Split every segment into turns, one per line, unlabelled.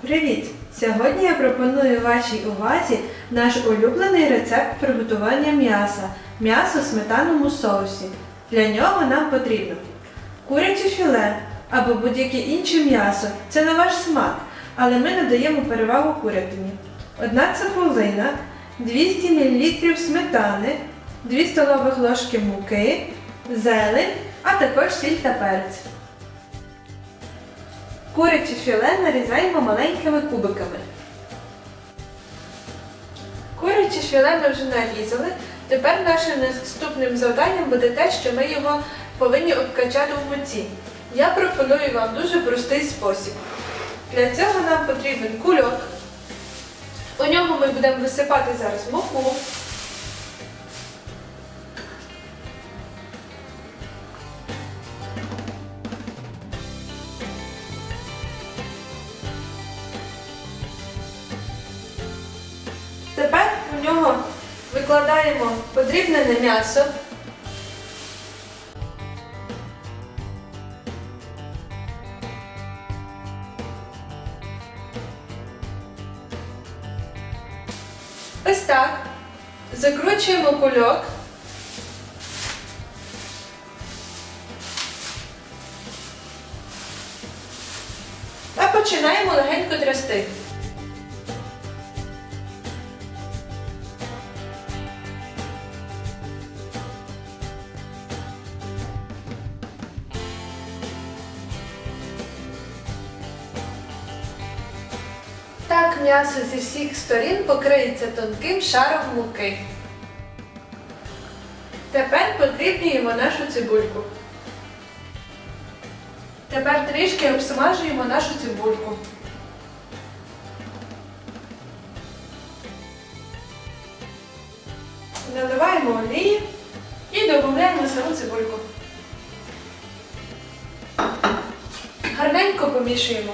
Привіт! Сьогодні я пропоную вашій увазі наш улюблений рецепт приготування м'яса м'ясо в сметаному соусі. Для нього нам потрібно куряче філе або будь-яке інше м'ясо. Це на ваш смак, але ми надаємо перевагу курятині. Одна цибулина, 200 мл сметани, 2 столових ложки муки, зелень, а також сіль та перець. Куряче філе нарізаємо маленькими кубиками. Куряче філе ми вже нарізали. Тепер нашим наступним завданням буде те, що ми його повинні обкачати в муці. Я пропоную вам дуже простий спосіб. Для цього нам потрібен кульок. У нього ми будемо висипати зараз муку. Нього викладаємо подрібнене м'ясо. Ось так. Закручуємо кульок. Та починаємо легенько трясти. М'ясо зі всіх сторін покриється тонким шаром муки. Тепер подрібнюємо нашу цибульку. Тепер трішки обсмажуємо нашу цибульку. Наливаємо олії і додаємо саму цибульку. Гарненько помішуємо.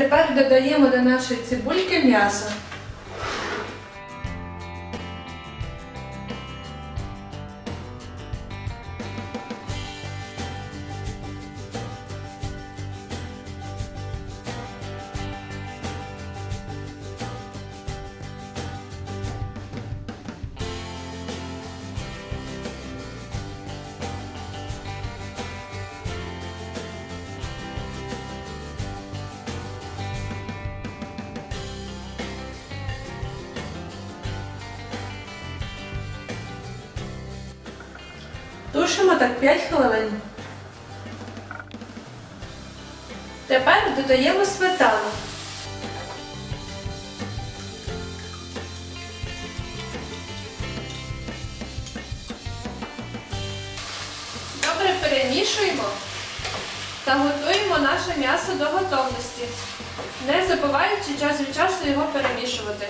Тепер додаємо до нашої цибульки м'ясо. Тушимо так 5 хвилин. Тепер додаємо сметану. Добре перемішуємо та готуємо наше м'ясо до готовності, не забуваючи час від часу його перемішувати.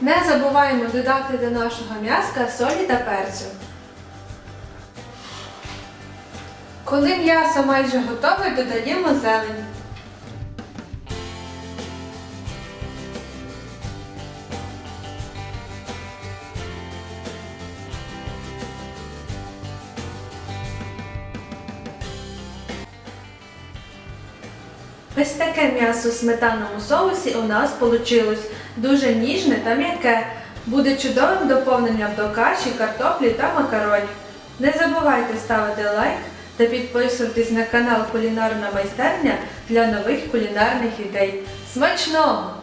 Не забуваємо додати до нашого м'яска солі та перцю. Коли м'ясо майже готове, додаємо зелень. Ось таке м'ясо в сметанному соусі у нас вийшло дуже ніжне та м'яке. Буде чудовим доповненням до каші, картоплі та макаронів. Не забувайте ставити лайк та підписуватись на канал Кулінарна майстерня для нових кулінарних ідей. Смачного!